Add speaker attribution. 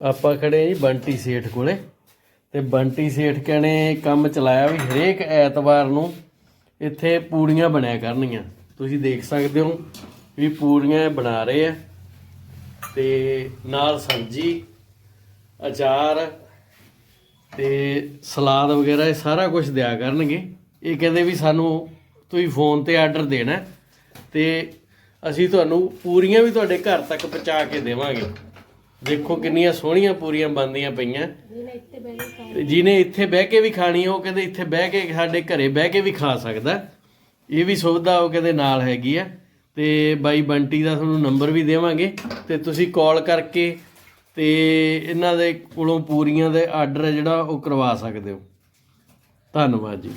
Speaker 1: ਆਪਾਂ ਖੜੇ ਜੀ ਬੰਟੀ ਸੇਠ ਕੋਲੇ। ਤੇ ਬੰਟੀ ਸੇਠ ਕਹਿੰਦੇ ਕੰਮ ਚਲਾਇਆ ਵੀ ਹਰੇਕ ਐਤਵਾਰ ਨੂੰ ਇੱਥੇ ਪੂੜੀਆਂ ਬਣਿਆ ਕਰਨਗੀਆਂ ਤੁਸੀਂ ਦੇਖ ਸਕਦੇ ਹੋ ਵੀ ਪੂੜੀਆਂ ਬਣਾ ਰਹੇ ਆ। ਤੇ ਨਾਲ ਸਬਜ਼ੀ, ਅਚਾਰ ਤੇ ਸਲਾਦ ਵਗੈਰਾ ਇਹ ਸਾਰਾ ਕੁਝ ਦਿਆ ਕਰਨਗੇ। ਇਹ ਕਹਿੰਦੇ ਵੀ ਸਾਨੂੰ ਤੁਸੀਂ ਫੋਨ ਤੇ ਆਰਡਰ ਦੇਣਾ ਹੈ ਤੇ ਅਸੀਂ ਤੁਹਾਨੂੰ ਪੂਰੀਆਂ ਵੀ ਤੁਹਾਡੇ ਘਰ ਤੱਕ ਪਹੁੰਚਾ ਕੇ ਦੇਵਾਂਗੇ। ਦੇਖੋ ਕਿੰਨੀਆਂ ਸੋਹਣੀਆਂ ਪੂਰੀਆਂ ਬਣਦੀਆਂ ਪਈਆਂ। ਜਿਹਨੇ ਇੱਥੇ ਬਹਿ ਕੇ ਵੀ ਖਾਣੀ ਉਹ ਕਹਿੰਦੇ ਇੱਥੇ ਬਹਿ ਕੇ ਸਾਡੇ ਘਰੇ ਬਹਿ ਕੇ ਵੀ ਖਾ ਸਕਦਾ। ਇਹ ਵੀ ਸੁਵਿਧਾ ਉਹ ਕਹਿੰਦੇ ਨਾਲ ਹੈਗੀ ਆ। ਤੇ ਬਾਈ ਬੰਟੀ ਦਾ ਤੁਹਾਨੂੰ ਨੰਬਰ ਵੀ ਦੇਵਾਂਗੇ। ਤੇ ਤੁਸੀਂ ਕਾਲ ਕਰਕੇ ਤੇ ਇਹਨਾਂ ਦੇ ਕੋਲੋਂ ਪੂਰੀਆਂ ਦੇ ਆਰਡਰ ਜਿਹੜਾ ਉਹ ਕਰਵਾ ਸਕਦੇ ਹੋ। ਧੰਨਵਾਦ ਜੀ।